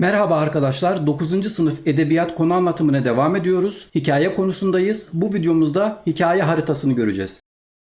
Merhaba arkadaşlar. 9. sınıf edebiyat konu anlatımına devam ediyoruz. Hikaye konusundayız. Bu videomuzda hikaye haritasını göreceğiz.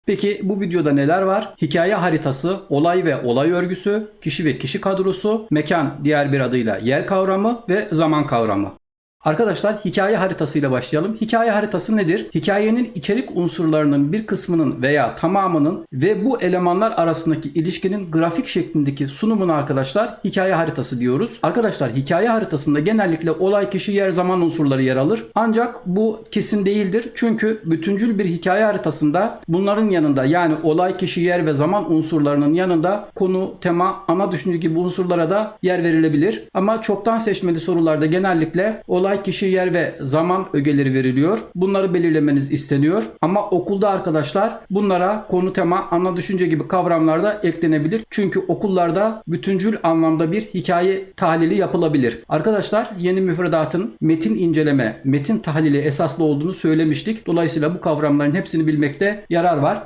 Peki bu videoda neler var? Hikaye haritası, olay ve olay örgüsü, kişi ve kişi kadrosu, mekan diğer bir adıyla yer kavramı ve zaman kavramı. Arkadaşlar hikaye haritasıyla başlayalım. Hikaye haritası nedir? Hikayenin içerik unsurlarının bir kısmının veya tamamının ve bu elemanlar arasındaki ilişkinin grafik şeklindeki sunumuna arkadaşlar hikaye haritası diyoruz. Arkadaşlar hikaye haritasında genellikle olay, kişi, yer, zaman unsurları yer alır. Ancak bu kesin değildir. Çünkü bütüncül bir hikaye haritasında bunların yanında yani olay, kişi, yer ve zaman unsurlarının yanında konu, tema, ana düşünce gibi unsurlara da yer verilebilir. Ama çoktan seçmeli sorularda genellikle olay, kişi, yer ve zaman ögeleri veriliyor. Bunları belirlemeniz isteniyor. Ama okulda arkadaşlar bunlara konu, tema, ana düşünce gibi kavramlar da eklenebilir. Çünkü okullarda bütüncül anlamda bir hikaye tahlili yapılabilir. Arkadaşlar yeni müfredatın metin inceleme, metin tahlili esaslı olduğunu söylemiştik. Dolayısıyla bu kavramların hepsini bilmekte yarar var.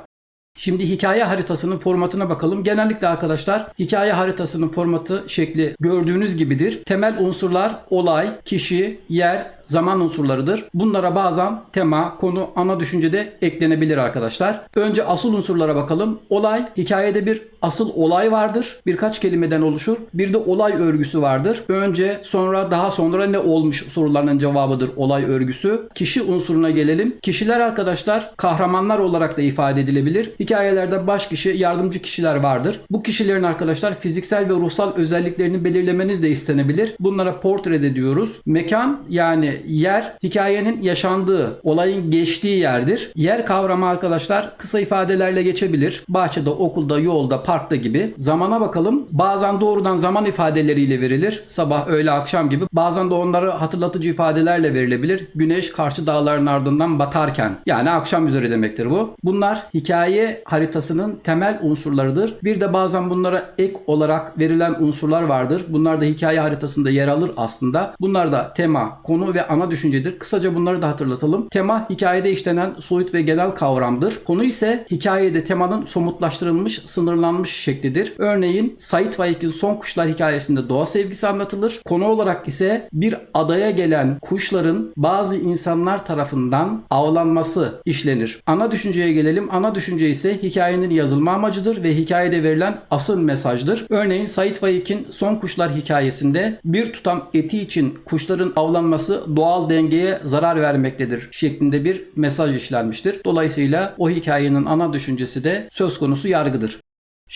Şimdi hikaye haritasının formatına bakalım. Genellikle arkadaşlar hikaye haritasının formatı şekli gördüğünüz gibidir. Temel unsurlar olay, kişi, yer, zaman unsurlarıdır. Bunlara bazen tema, konu, ana düşüncede eklenebilir arkadaşlar. Önce asıl unsurlara bakalım. Olay, hikayede bir asıl olay vardır. Birkaç kelimeden oluşur. Bir de olay örgüsü vardır. Önce, sonra, daha sonra ne olmuş sorularının cevabıdır olay örgüsü. Kişi unsuruna gelelim. Kişiler arkadaşlar kahramanlar olarak da ifade edilebilir. Hikayelerde baş kişi, yardımcı kişiler vardır. Bu kişilerin arkadaşlar fiziksel ve ruhsal özelliklerini belirlemeniz de istenebilir. Bunlara portre de diyoruz. Mekan yani yer hikayenin yaşandığı, olayın geçtiği yerdir. Yer kavramı arkadaşlar kısa ifadelerle geçebilir. Bahçede, okulda, yolda, parkta gibi. Zamana bakalım. Bazen doğrudan zaman ifadeleriyle verilir. Sabah, öğle, akşam gibi. Bazen de onları hatırlatıcı ifadelerle verilebilir. Güneş karşı dağların ardından batarken. Yani akşam üzeri demektir bu. Bunlar hikaye haritasının temel unsurlarıdır. Bir de bazen bunlara ek olarak verilen unsurlar vardır. Bunlar da hikaye haritasında yer alır aslında. Bunlar da tema, konu ve ana düşüncedir. Kısaca bunları da hatırlatalım. Tema hikayede işlenen soyut ve genel kavramdır. Konu ise hikayede temanın somutlaştırılmış, sınırlanmış şeklidir. Örneğin Sait Faik'in Son Kuşlar hikayesinde doğa sevgisi anlatılır. Konu olarak ise bir adaya gelen kuşların bazı insanlar tarafından avlanması işlenir. Ana düşünceye gelelim. Ana düşünce ise hikayenin yazılma amacıdır ve hikayede verilen asıl mesajdır. Örneğin Sait Faik'in Son Kuşlar hikayesinde bir tutam eti için kuşların avlanması doğal dengeye zarar vermektedir şeklinde bir mesaj işlenmiştir. Dolayısıyla o hikayenin ana düşüncesi de söz konusu yargıdır.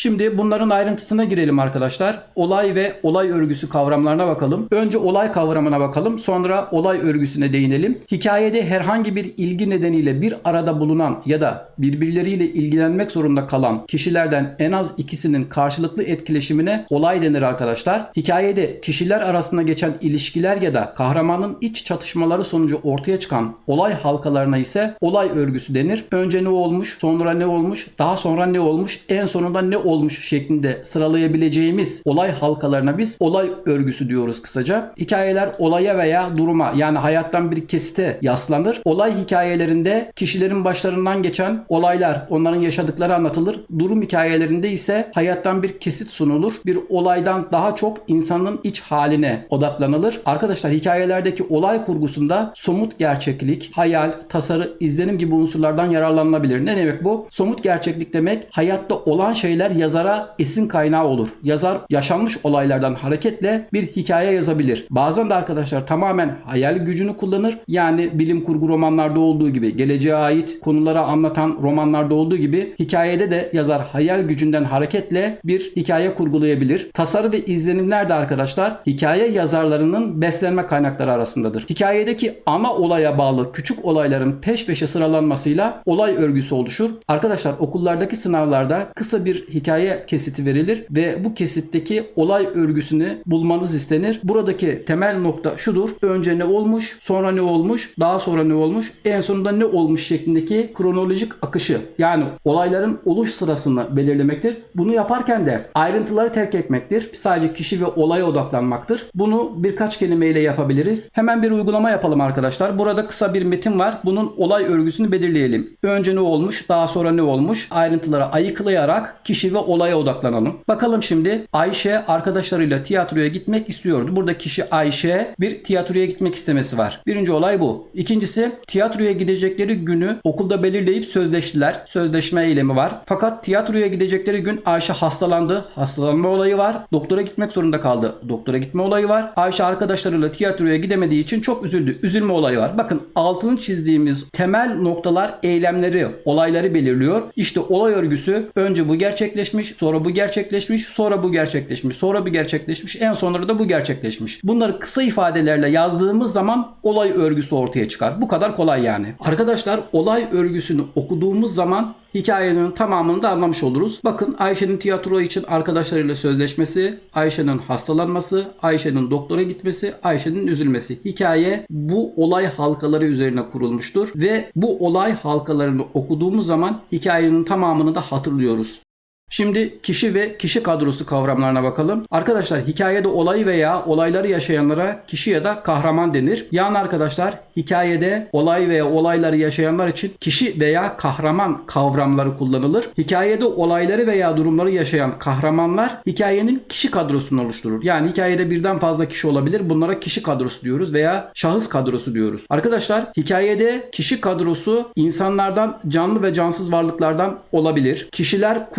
Şimdi bunların ayrıntısına girelim arkadaşlar. Olay ve olay örgüsü kavramlarına bakalım. Önce olay kavramına bakalım. Sonra olay örgüsüne değinelim. Hikayede herhangi bir ilgi nedeniyle bir arada bulunan ya da birbirleriyle ilgilenmek zorunda kalan kişilerden en az ikisinin karşılıklı etkileşimine olay denir arkadaşlar. Hikayede kişiler arasında geçen ilişkiler ya da kahramanın iç çatışmaları sonucu ortaya çıkan olay halkalarına ise olay örgüsü denir. Önce ne olmuş, sonra ne olmuş, daha sonra ne olmuş, en sonunda ne şeklinde sıralayabileceğimiz olay halkalarına biz olay örgüsü diyoruz kısaca. Hikayeler olaya veya duruma yani hayattan bir kesite yaslanır. Olay hikayelerinde kişilerin başlarından geçen olaylar, onların yaşadıkları anlatılır. Durum hikayelerinde ise hayattan bir kesit sunulur. Bir olaydan daha çok insanın iç haline odaklanılır. Arkadaşlar hikayelerdeki olay kurgusunda somut gerçeklik, hayal, tasarı, izlenim gibi unsurlardan yararlanılabilir. Ne demek bu? Somut gerçeklik demek hayatta olan şeyler yazara esin kaynağı olur. Yazar yaşanmış olaylardan hareketle bir hikaye yazabilir. Bazen de arkadaşlar tamamen hayal gücünü kullanır. Yani bilim kurgu romanlarda olduğu gibi, geleceğe ait konulara anlatan romanlarda olduğu gibi hikayede de yazar hayal gücünden hareketle bir hikaye kurgulayabilir. Tasarı ve izlenimler de arkadaşlar hikaye yazarlarının beslenme kaynakları arasındadır. Hikayedeki ana olaya bağlı küçük olayların peş peşe sıralanmasıyla olay örgüsü oluşur. Arkadaşlar okullardaki sınavlarda kısa bir hikaye kesiti verilir ve bu kesitteki olay örgüsünü bulmanız istenir. Buradaki temel nokta şudur. Önce ne olmuş, sonra ne olmuş, daha sonra ne olmuş, en sonunda ne olmuş şeklindeki kronolojik akışı yani olayların oluş sırasını belirlemektir. Bunu yaparken de ayrıntıları terk etmektir. Sadece kişi ve olaya odaklanmaktır. Bunu birkaç kelimeyle yapabiliriz. Hemen bir uygulama yapalım arkadaşlar. Burada kısa bir metin var. Bunun olay örgüsünü belirleyelim. Önce ne olmuş, daha sonra ne olmuş? Ayrıntıları ayıklayarak kişi kişi ve olaya odaklanalım. Bakalım şimdi Ayşe arkadaşlarıyla tiyatroya gitmek istiyordu. Burada kişi Ayşe bir tiyatroya gitmek istemesi var. Birinci olay bu. İkincisi tiyatroya gidecekleri günü okulda belirleyip sözleştiler. Sözleşme eylemi var. Fakat tiyatroya gidecekleri gün Ayşe hastalandı. Hastalanma olayı var. Doktora gitmek zorunda kaldı. Doktora gitme olayı var. Ayşe arkadaşlarıyla tiyatroya gidemediği için çok üzüldü. Üzülme olayı var. Bakın altını çizdiğimiz temel noktalar eylemleri, olayları belirliyor. İşte olay örgüsü önce bu gerçekleşmiş, sonra bu gerçekleşmiş, sonra bu gerçekleşmiş, sonra bu gerçekleşmiş, en sonra da bu gerçekleşmiş. Bunları kısa ifadelerle yazdığımız zaman olay örgüsü ortaya çıkar. Bu kadar kolay yani. Arkadaşlar olay örgüsünü okuduğumuz zaman hikayenin tamamını da anlamış oluruz. Bakın Ayşe'nin tiyatro için arkadaşlarıyla sözleşmesi, Ayşe'nin hastalanması, Ayşe'nin doktora gitmesi, Ayşe'nin üzülmesi. Hikaye bu olay halkaları üzerine kurulmuştur ve bu olay halkalarını okuduğumuz zaman hikayenin tamamını da hatırlıyoruz. Şimdi kişi ve kişi kadrosu kavramlarına bakalım. Arkadaşlar hikayede olayı veya olayları yaşayanlara kişi ya da kahraman denir. Yani arkadaşlar hikayede olay veya olayları yaşayanlar için kişi veya kahraman kavramları kullanılır. Hikayede olayları veya durumları yaşayan kahramanlar hikayenin kişi kadrosunu oluşturur. Yani hikayede birden fazla kişi olabilir. Bunlara kişi kadrosu diyoruz veya şahıs kadrosu diyoruz. Arkadaşlar hikayede kişi kadrosu insanlardan canlı ve cansız varlıklardan olabilir. Kişiler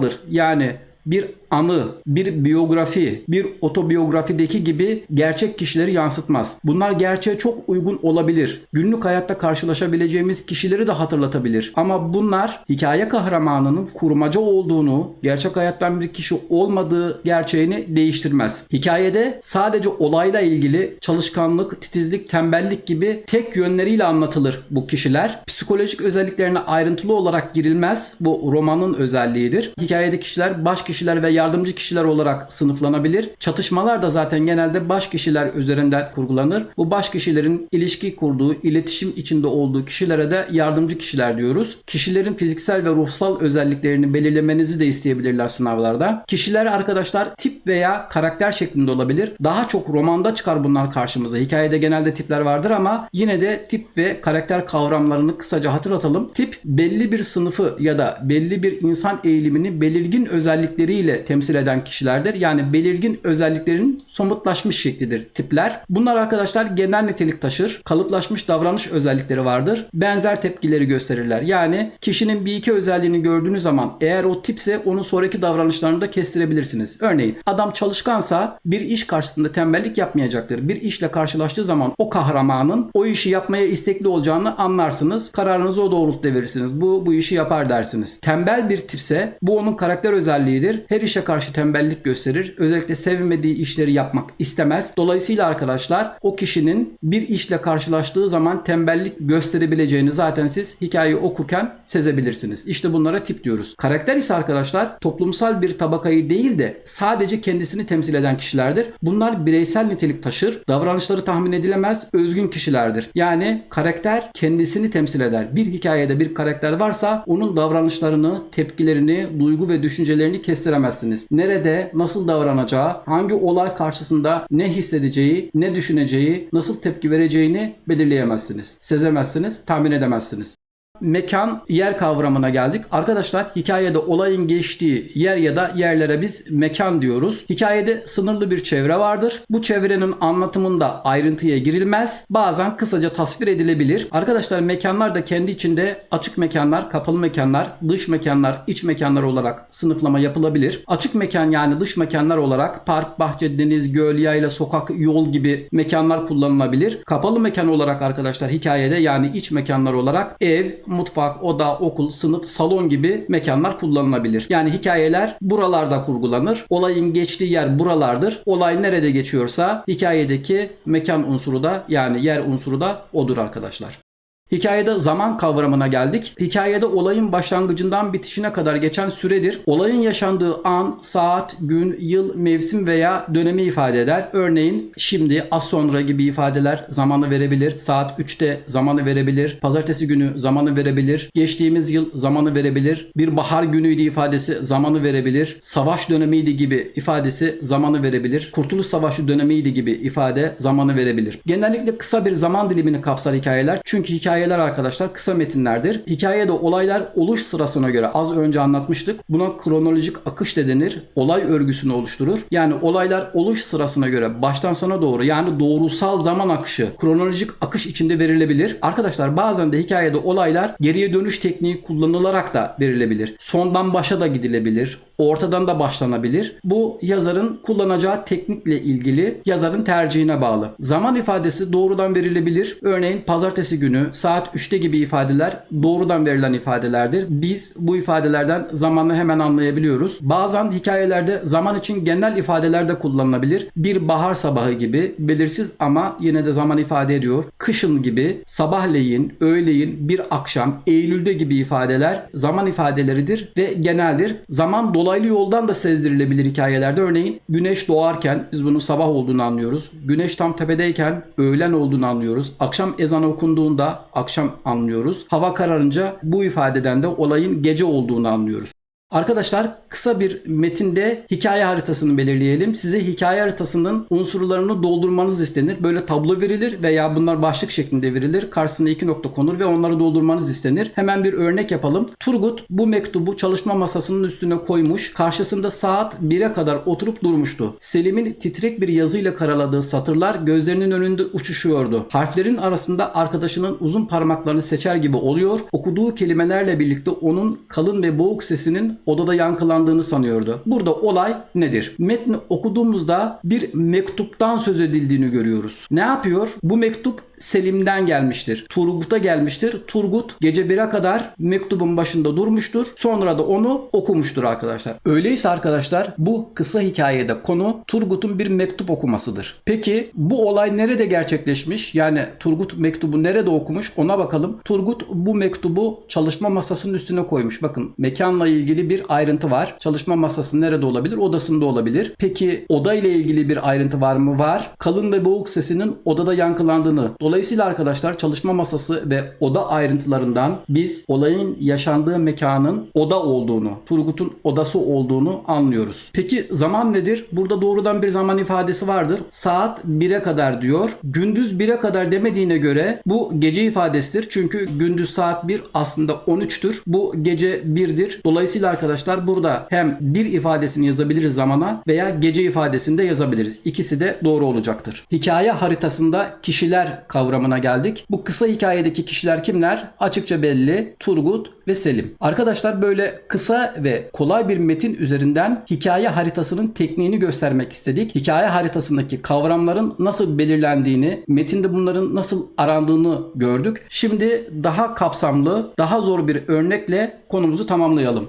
kurgusaldır. Yani bir anı, bir biyografi, bir otobiyografideki gibi gerçek kişileri yansıtmaz. Bunlar gerçeğe çok uygun olabilir. Günlük hayatta karşılaşabileceğimiz kişileri de hatırlatabilir. Ama bunlar hikaye kahramanının kurmaca olduğunu, gerçek hayattan bir kişi olmadığı gerçeğini değiştirmez. Hikayede sadece olayla ilgili çalışkanlık, titizlik, tembellik gibi tek yönleriyle anlatılır bu kişiler. Psikolojik özelliklerine ayrıntılı olarak girilmez. Bu romanın özelliğidir. Hikayede kişiler baş kişiler ve yardımcı kişiler olarak sınıflanabilir. Çatışmalar da zaten genelde baş kişiler üzerinden kurgulanır. Bu baş kişilerin ilişki kurduğu, iletişim içinde olduğu kişilere de yardımcı kişiler diyoruz. Kişilerin fiziksel ve ruhsal özelliklerini belirlemenizi de isteyebilirler sınavlarda. Kişiler arkadaşlar tip veya karakter şeklinde olabilir. Daha çok romanda çıkar bunlar karşımıza. Hikayede genelde tipler vardır ama yine de tip ve karakter kavramlarını kısaca hatırlatalım. Tip belli bir sınıfı ya da belli bir insan eğilimini belirgin özellikleriyle temsil eden kişilerdir. Yani belirgin özelliklerin somutlaşmış şeklidir tipler. Bunlar arkadaşlar genel nitelik taşır. Kalıplaşmış davranış özellikleri vardır. Benzer tepkileri gösterirler. Yani kişinin bir iki özelliğini gördüğünüz zaman eğer o tipse onun sonraki davranışlarını da kestirebilirsiniz. Örneğin adam çalışkansa bir iş karşısında tembellik yapmayacaktır. Bir işle karşılaştığı zaman o kahramanın o işi yapmaya istekli olacağını anlarsınız. Kararınızı o doğrultuda verirsiniz. Bu bu işi yapar dersiniz. Tembel bir tipse bu onun karakter özelliğidir. Her işe karşı tembellik gösterir. Özellikle sevmediği işleri yapmak istemez. Dolayısıyla arkadaşlar o kişinin bir işle karşılaştığı zaman tembellik gösterebileceğini zaten siz hikayeyi okurken sezebilirsiniz. İşte bunlara tip diyoruz. Karakter ise arkadaşlar toplumsal bir tabakayı değil de sadece kendisini temsil eden kişilerdir. Bunlar bireysel nitelik taşır. Davranışları tahmin edilemez, özgün kişilerdir. Yani karakter kendisini temsil eder. Bir hikayede bir karakter varsa onun davranışlarını, tepkilerini, duygu ve düşüncelerini kestiremezsiniz. Nerede, nasıl davranacağı, hangi olay karşısında ne hissedeceği, ne düşüneceği, nasıl tepki vereceğini belirleyemezsiniz. Sezemezsiniz, tahmin edemezsiniz. Mekan, yer kavramına geldik. Arkadaşlar hikayede olayın geçtiği yer ya da yerlere biz mekan diyoruz. Hikayede sınırlı bir çevre vardır. Bu çevrenin anlatımında ayrıntıya girilmez. Bazen kısaca tasvir edilebilir. Arkadaşlar mekanlar da kendi içinde açık mekanlar, kapalı mekanlar, dış mekanlar, iç mekanlar olarak sınıflama yapılabilir. Açık mekan yani dış mekanlar olarak park, bahçe, deniz, göl, yayla, sokak, yol gibi mekanlar kullanılabilir. Kapalı mekan olarak arkadaşlar hikayede yani iç mekanlar olarak ev, mutfak, oda, okul, sınıf, salon gibi mekanlar kullanılabilir. Yani hikayeler buralarda kurgulanır. Olayın geçtiği yer buralardır. Olay nerede geçiyorsa hikayedeki mekan unsuru da yani yer unsuru da odur arkadaşlar. Hikayede zaman kavramına geldik. Hikayede olayın başlangıcından bitişine kadar geçen süredir. Olayın yaşandığı an, saat, gün, yıl, mevsim veya dönemi ifade eder. Örneğin şimdi, az sonra gibi ifadeler zamanı verebilir. Saat 3'te zamanı verebilir. Pazartesi günü zamanı verebilir. Geçtiğimiz yıl zamanı verebilir. Bir bahar günüydü ifadesi zamanı verebilir. Savaş dönemiydi gibi ifadesi zamanı verebilir. Kurtuluş Savaşı dönemiydi gibi ifade zamanı verebilir. Genellikle kısa bir zaman dilimini kapsar hikayeler. Çünkü hikaye hikayeler arkadaşlar kısa metinlerdir. Hikayede olaylar oluş sırasına göre az önce anlatmıştık. Buna kronolojik akış de denir. Olay örgüsünü oluşturur. Yani olaylar oluş sırasına göre baştan sona doğru yani doğrusal zaman akışı, kronolojik akış içinde verilebilir. Arkadaşlar bazen de hikayede olaylar geriye dönüş tekniği kullanılarak da verilebilir. Sondan başa da gidilebilir. Ortadan da başlanabilir. Bu yazarın kullanacağı teknikle ilgili yazarın tercihine bağlı. Zaman ifadesi doğrudan verilebilir. Örneğin pazartesi günü saat 3'te gibi ifadeler doğrudan verilen ifadelerdir. Biz bu ifadelerden zamanı hemen anlayabiliyoruz. Bazen hikayelerde zaman için genel ifadeler de kullanılabilir. Bir bahar sabahı gibi belirsiz ama yine de zaman ifade ediyor. Kışın gibi, sabahleyin, öğleyin, bir akşam, Eylül'de gibi ifadeler zaman ifadeleridir ve geneldir. Zaman dolaylı yoldan da sezdirilebilir hikayelerde. Örneğin güneş doğarken biz bunun sabah olduğunu anlıyoruz. Güneş tam tepedeyken öğlen olduğunu anlıyoruz. Akşam ezanı okunduğunda akşam anlıyoruz. Hava kararınca bu ifadeden de olayın gece olduğunu anlıyoruz. Arkadaşlar kısa bir metinde hikaye haritasını belirleyelim. Size hikaye haritasının unsurlarını doldurmanız istenir. Böyle tablo verilir veya bunlar başlık şeklinde verilir. Karşısına iki nokta konur ve onları doldurmanız istenir. Hemen bir örnek yapalım. Turgut bu mektubu çalışma masasının üstüne koymuş. Karşısında saat 1'e kadar oturup durmuştu. Selim'in titrek bir yazıyla karaladığı satırlar gözlerinin önünde uçuşuyordu. Harflerin arasında arkadaşının uzun parmaklarını seçer gibi oluyor. Okuduğu kelimelerle birlikte onun kalın ve boğuk sesinin odada yankılandığını sanıyordu. Burada olay nedir? Metni okuduğumuzda bir mektuptan söz edildiğini görüyoruz. Ne yapıyor? Bu mektup Selim'den gelmiştir. Turgut'a gelmiştir. Turgut gece 1'e kadar mektubun başında durmuştur. Sonra da onu okumuştur arkadaşlar. Öyleyse arkadaşlar bu kısa hikayede konu Turgut'un bir mektup okumasıdır. Peki bu olay nerede gerçekleşmiş? Yani Turgut mektubu nerede okumuş? Ona bakalım. Turgut bu mektubu çalışma masasının üstüne koymuş. Bakın mekanla ilgili bir ayrıntı var. Çalışma masası nerede olabilir? Odasında olabilir. Peki oda ile ilgili bir ayrıntı var mı? Var. Kalın ve boğuk sesinin odada yankılandığını. Dolayısıyla arkadaşlar çalışma masası ve oda ayrıntılarından biz olayın yaşandığı mekanın oda olduğunu, Turgut'un odası olduğunu anlıyoruz. Peki zaman nedir? Burada doğrudan bir zaman ifadesi vardır. Saat 1'e kadar diyor. Gündüz 1'e kadar demediğine göre bu gece ifadesidir. Çünkü gündüz saat 1 aslında 13'tür. Bu gece 1'dir. Dolayısıyla arkadaşlar burada hem bir ifadesini yazabiliriz zamana veya gece ifadesini de yazabiliriz. İkisi de doğru olacaktır. Hikaye haritasında kişiler kavramına geldik. Bu kısa hikayedeki kişiler kimler? Açıkça belli. Turgut ve Selim. Arkadaşlar böyle kısa ve kolay bir metin üzerinden hikaye haritasının tekniğini göstermek istedik. Hikaye haritasındaki kavramların nasıl belirlendiğini, metinde bunların nasıl arandığını gördük. Şimdi daha kapsamlı, daha zor bir örnekle konumuzu tamamlayalım.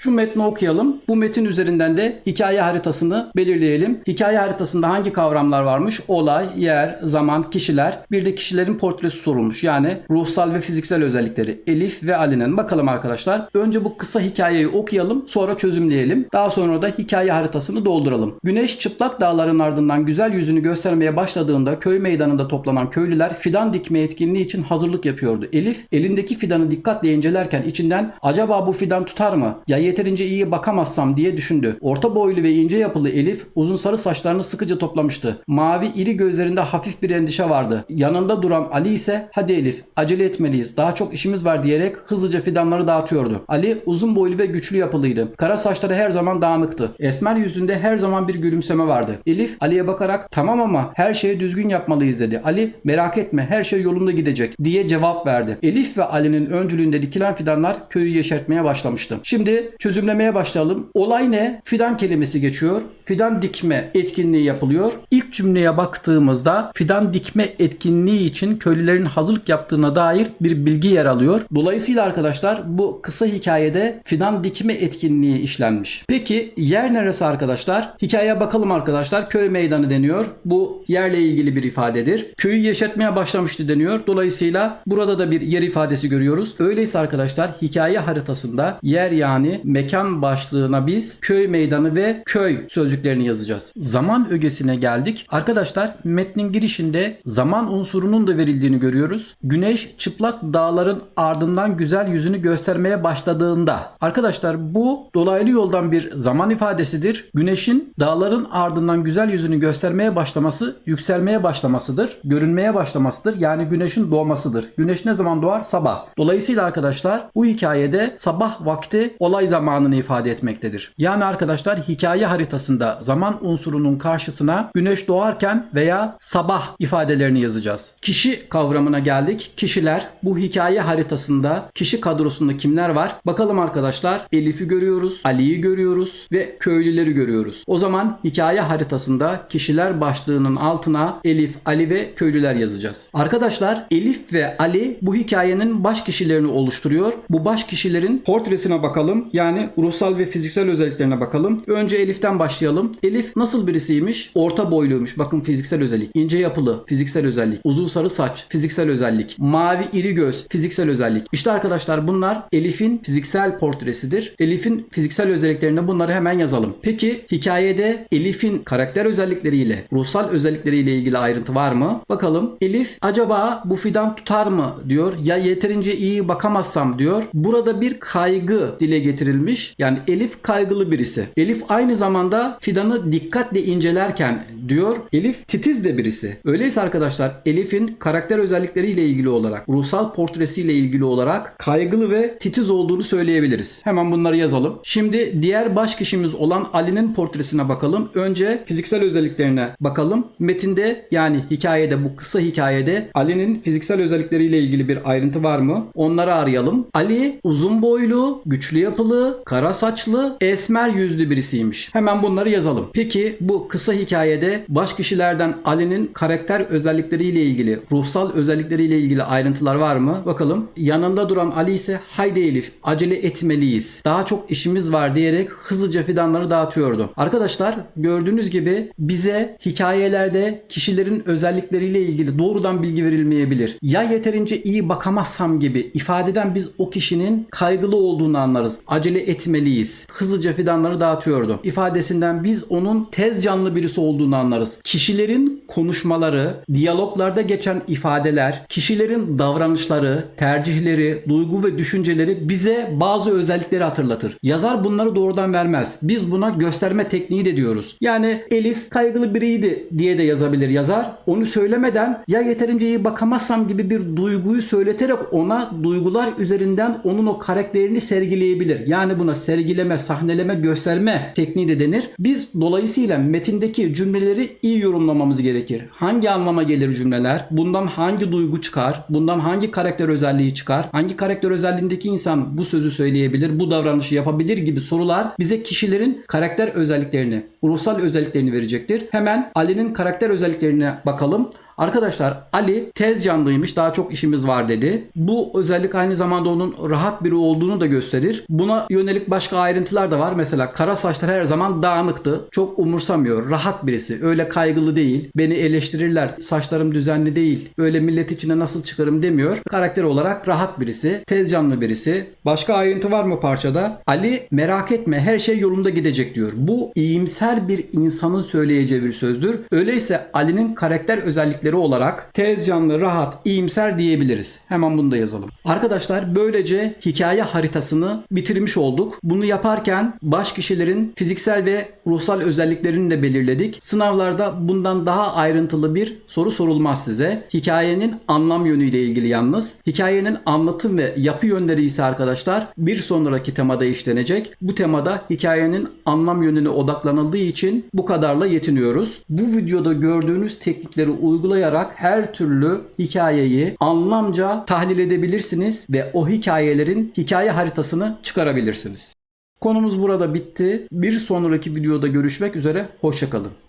Şu metni okuyalım. Bu metin üzerinden de hikaye haritasını belirleyelim. Hikaye haritasında hangi kavramlar varmış? Olay, yer, zaman, kişiler. Bir de kişilerin portresi sorulmuş. Yani ruhsal ve fiziksel özellikleri. Elif ve Ali'nin. Bakalım arkadaşlar. Önce bu kısa hikayeyi okuyalım. Sonra çözümleyelim. Daha sonra da hikaye haritasını dolduralım. Güneş çıplak dağların ardından güzel yüzünü göstermeye başladığında köy meydanında toplanan köylüler fidan dikme etkinliği için hazırlık yapıyordu. Elif elindeki fidanı dikkatle incelerken içinden acaba bu fidan tutar mı? Ya yeterince iyi bakamazsam diye düşündü. Orta boylu ve ince yapılı Elif uzun sarı saçlarını sıkıca toplamıştı. Mavi iri gözlerinde hafif bir endişe vardı. Yanında duran Ali ise hadi Elif acele etmeliyiz daha çok işimiz var diyerek hızlıca fidanları dağıtıyordu. Ali uzun boylu ve güçlü yapılıydı. Kara saçları her zaman dağınıktı. Esmer yüzünde her zaman bir gülümseme vardı. Elif Ali'ye bakarak tamam ama her şeyi düzgün yapmalıyız dedi. Ali merak etme her şey yolunda gidecek diye cevap verdi. Elif ve Ali'nin öncülüğünde dikilen fidanlar köyü yeşertmeye başlamıştı. Şimdi çözümlemeye başlayalım. Olay ne? Fidan kelimesi geçiyor. Fidan dikme etkinliği yapılıyor. İlk cümleye baktığımızda fidan dikme etkinliği için köylülerin hazırlık yaptığına dair bir bilgi yer alıyor. Dolayısıyla arkadaşlar bu kısa hikayede fidan dikme etkinliği işlenmiş. Peki yer neresi arkadaşlar? Hikayeye bakalım arkadaşlar. Köy meydanı deniyor. Bu yerle ilgili bir ifadedir. Köyü yeşertmeye başlamıştı deniyor. Dolayısıyla burada da bir yer ifadesi görüyoruz. Öyleyse arkadaşlar hikaye haritasında yer yani mekan başlığına biz köy meydanı ve köy sözcüklerini yazacağız. Zaman ögesine geldik. Arkadaşlar metnin girişinde zaman unsurunun da verildiğini görüyoruz. Güneş çıplak dağların ardından güzel yüzünü göstermeye başladığında. Arkadaşlar bu dolaylı yoldan bir zaman ifadesidir. Güneşin dağların ardından güzel yüzünü göstermeye başlaması, yükselmeye başlamasıdır. Görünmeye başlamasıdır. Yani güneşin doğmasıdır. Güneş ne zaman doğar? Sabah. Dolayısıyla arkadaşlar bu hikayede sabah vakti olay zamanını ifade etmektedir. Yani arkadaşlar hikaye haritasında zaman unsurunun karşısına güneş doğarken veya sabah ifadelerini yazacağız. Kişi kavramına geldik. Kişiler bu hikaye haritasında kişi kadrosunda kimler var? Bakalım arkadaşlar Elif'i görüyoruz, Ali'yi görüyoruz ve köylüleri görüyoruz. O zaman hikaye haritasında kişiler başlığının altına Elif, Ali ve köylüler yazacağız. Arkadaşlar Elif ve Ali bu hikayenin baş kişilerini oluşturuyor. Bu baş kişilerin portresine bakalım. Yani ruhsal ve fiziksel özelliklerine bakalım. Önce Elif'ten başlayalım. Elif nasıl birisiymiş? Orta boyluymuş. Bakın fiziksel özellik. İnce yapılı, fiziksel özellik. Uzun sarı saç, fiziksel özellik. Mavi iri göz, fiziksel özellik. İşte arkadaşlar bunlar Elif'in fiziksel portresidir. Elif'in fiziksel özelliklerine bunları hemen yazalım. Peki hikayede Elif'in karakter özellikleriyle, ruhsal özellikleriyle ilgili ayrıntı var mı? Bakalım. Elif acaba bu fidan tutar mı diyor. Ya yeterince iyi bakamazsam diyor. Burada bir kaygı dile getirilmiş. Yani Elif kaygılı birisi. Elif aynı zamanda fidanı dikkatle incelerken diyor Elif titiz de birisi. Öyleyse arkadaşlar Elif'in karakter özellikleriyle ilgili olarak, ruhsal portresiyle ilgili olarak kaygılı ve titiz olduğunu söyleyebiliriz. Hemen bunları yazalım. Şimdi diğer baş kişimiz olan Ali'nin portresine bakalım. Önce fiziksel özelliklerine bakalım. Metinde yani hikayede bu kısa hikayede Ali'nin fiziksel özellikleriyle ilgili bir ayrıntı var mı? Onları arayalım. Ali uzun boylu, güçlü yapılı, kara saçlı, esmer yüzlü birisiymiş. Hemen bunları yazalım. Peki bu kısa hikayede baş kişilerden Ali'nin karakter özellikleriyle ilgili, ruhsal özellikleriyle ilgili ayrıntılar var mı? Bakalım. Yanında duran Ali ise haydi Elif acele etmeliyiz. Daha çok işimiz var diyerek hızlıca fidanları dağıtıyordu. Arkadaşlar gördüğünüz gibi bize hikayelerde kişilerin özellikleriyle ilgili doğrudan bilgi verilmeyebilir. Ya yeterince iyi bakamazsam gibi ifadeden biz o kişinin kaygılı olduğunu anlarız. Acele etmeliyiz. Hızlıca fidanları dağıtıyordu. İfadesinden biz onun tez canlı birisi olduğunu anlarız. Kişilerin konuşmaları, diyaloglarda geçen ifadeler, kişilerin davranışları, tercihleri, duygu ve düşünceleri bize bazı özellikleri hatırlatır. Yazar bunları doğrudan vermez. Biz buna gösterme tekniği de diyoruz. Yani Elif kaygılı biriydi diye de yazabilir yazar. Onu söylemeden ya yeterince iyi bakamazsam gibi bir duyguyu söyleterek ona duygular üzerinden onun o karakterini sergileyebilir. Yani buna sergileme, sahneleme, gösterme tekniği de denir. Biz dolayısıyla metindeki cümleleri iyi yorumlamamız gerekir. Hangi anlama gelir cümleler? Bundan hangi duygu çıkar? Bundan hangi karakter özelliği çıkar? Hangi karakter özelliğindeki insan bu sözü söyleyebilir, bu davranışı yapabilir gibi sorular bize kişilerin karakter özelliklerini, ruhsal özelliklerini verecektir. Hemen Ali'nin karakter özelliklerine bakalım. Arkadaşlar Ali tez canlıymış daha çok işimiz var dedi. Bu özellik aynı zamanda onun rahat biri olduğunu da gösterir. Buna yönelik başka ayrıntılar da var. Mesela kara saçlar her zaman dağınıktı. Çok umursamıyor. Rahat birisi. Öyle kaygılı değil. Beni eleştirirler. Saçlarım düzenli değil. Böyle millet içine nasıl çıkarım demiyor. Karakter olarak rahat birisi. Tez canlı birisi. Başka ayrıntı var mı parçada? Ali merak etme her şey yolunda gidecek diyor. Bu iyimser bir insanın söyleyeceği bir sözdür. Öyleyse Ali'nin karakter özellikleri olarak tez canlı, rahat, iyimser diyebiliriz. Hemen bunu da yazalım. Arkadaşlar böylece hikaye haritasını bitirmiş olduk. Bunu yaparken baş kişilerin fiziksel ve ruhsal özelliklerini de belirledik. Sınavlarda bundan daha ayrıntılı bir soru sorulmaz size. Hikayenin anlam yönüyle ilgili yalnız. Hikayenin anlatım ve yapı yönleri ise arkadaşlar bir sonraki temada işlenecek. Bu temada hikayenin anlam yönüne odaklanıldığı için bu kadarla yetiniyoruz. Bu videoda gördüğünüz teknikleri uygulayarak her türlü hikayeyi anlamca tahlil edebilirsiniz ve o hikayelerin hikaye haritasını çıkarabilirsiniz. Konumuz burada bitti. Bir sonraki videoda görüşmek üzere. Hoşçakalın.